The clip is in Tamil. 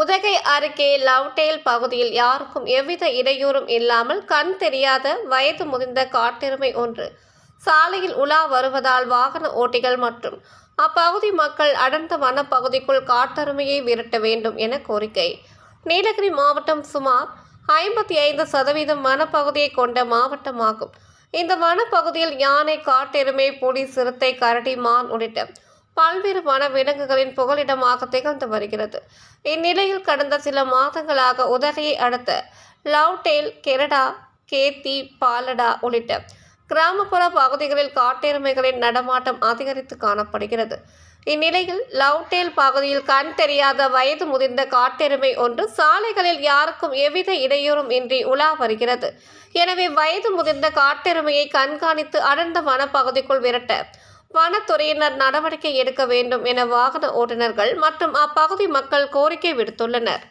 உதகை அருகே லவ்டேல் பகுதியில் யாருக்கும் எவ்வித இடையூறும் இல்லாமல் கண் தெரியாத வயது முதிர்ந்த காட்டெருமை ஒன்று. சாலையில் உலா வருவதால் வாகன ஓட்டிகள் மற்றும் அப்பகுதி மக்கள் அடர்ந்த வனப்பகுதிக்குள் காட்டெருமையை விரட்ட வேண்டும் என கோரிக்கை. நீலகிரி மாவட்டம் சுமார் ஐம்பத்தி ஐந்து சதவீதம் வனப்பகுதியை கொண்ட மாவட்டமாகும். இந்த வனப்பகுதியில் யானை காட்டெருமை புலி சிறுத்தை கரடி மான் உள்ளிட்ட பல்வேறு வன விலங்குகளின் புகலிடமாக திகழ்ந்து வருகிறது. இந்நிலையில் கடந்த சில மாதங்களாக உதகையை அடுத்த லவ்டேல் கெரடா கேத்தி பாலடா உள்ளிட்ட கிராமப்புற பகுதிகளில் காட்டெருமைகளின் நடமாட்டம் அதிகரித்து காணப்படுகிறது. இந்நிலையில் லவ்டேல் பகுதியில் கண் தெரியாத வயது முதிர்ந்த காட்டெருமை ஒன்று சாலைகளில் யாருக்கும் எவ்வித இடையூறும் இன்றி உலா வருகிறது. எனவே வயது முதிர்ந்த காட்டெருமையை கண்காணித்து அடர்ந்த வனப்பகுதிக்குள் விரட்ட வனத்துறையினர் நடவடிக்கை எடுக்க வேண்டும் என வாகன ஓட்டுநர்கள் மற்றும் அப்பகுதி மக்கள் கோரிக்கை விடுத்துள்ளனர்.